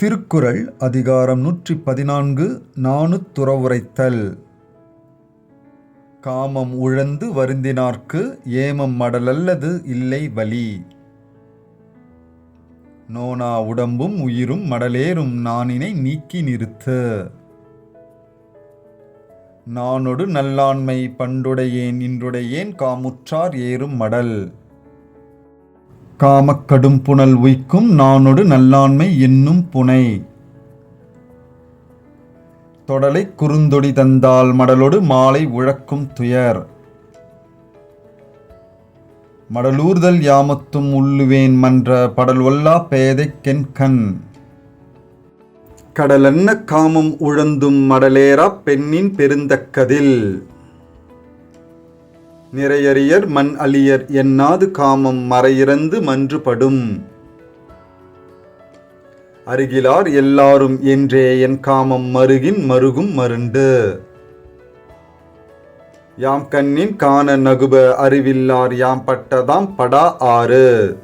திருக்குறள் அதிகாரம் நூற்றி பதினான்கு நாணுத்துறவுரைத்தல். காமம் உழந்து வருந்தினார்க்கு ஏமம் மடலல்லது இல்லை வலி. நோனா உடம்பும் உயிரும் மடலேறும் நானினை நீக்கி நிறுத்து. நானொடு நல்லாண்மை பண்டுடையேன் இன்றுடையேன் காமுற்றார் ஏறும் மடல். காமக்கடும் புனல் உய்க்கும் நானொடு நல்லாண்மை என்னும் புனை. தொடலை குறுந்தொடி தந்தால் மடலொடு மாலை உழக்கும் துயர். மடலூர்தல் யாமத்தும் உள்ளுவேன் மன்ற படல் ஒல்லா பேதைக்கென் கண் கடலன்ன காமம் உழந்தும் மடலேறாப் பெண்ணின் பெருந்தக்கதில் நிறையறியர் மண் அழியர் எண்ணாது காமம் மறையிறந்து மன்றுபடும். அருகிலார் எல்லாரும் என்றே என் காமம் மருகின் மருகும் மருண்டு. யாம் கண்ணின் காண நகுப அறிவில்லார் யாம் பட்டதாம் படா ஆறு.